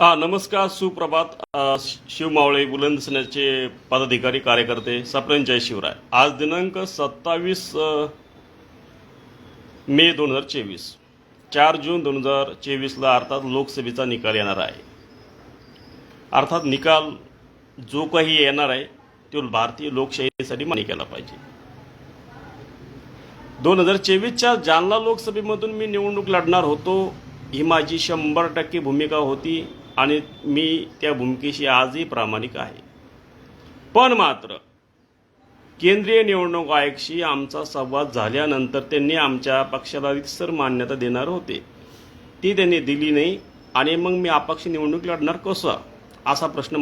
हा नमस्कार सुप्रभात. शिव शिवमावळे बुलंद सेनेचे पदाधिकारी कार्यकर्ते सप्रेम जय शिवराय. आज दिनांक सत्तावीस मे दोन हजार चोवीस. चार जून दोन हजार चोवीसला अर्थात लोकसभेचा निकाल येणार आहे. अर्थात निकाल जो काही येणार आहे तो भारतीय लोकशाहीसाठी मान्य केला पाहिजे. दोन हजार चोवीसच्या जालना लोकसभेमधून मी निवडणूक लढणार होतो. ही माझी शंभर टक्के भूमिका होती. आणि मी त्या भूमिकेशी आजही प्रामाणिक आहे. पण मात्र केंद्रीय निवडणूक आयोगशी आमचा संवाद झाल्यानंतर त्यांनी आमच्या पक्षाला रितसर मान्यता देणार होते. ती त्यांनी दिली नाही आणि मग मी अपक्ष निवडणूक लढणार कसं? असा प्रश्न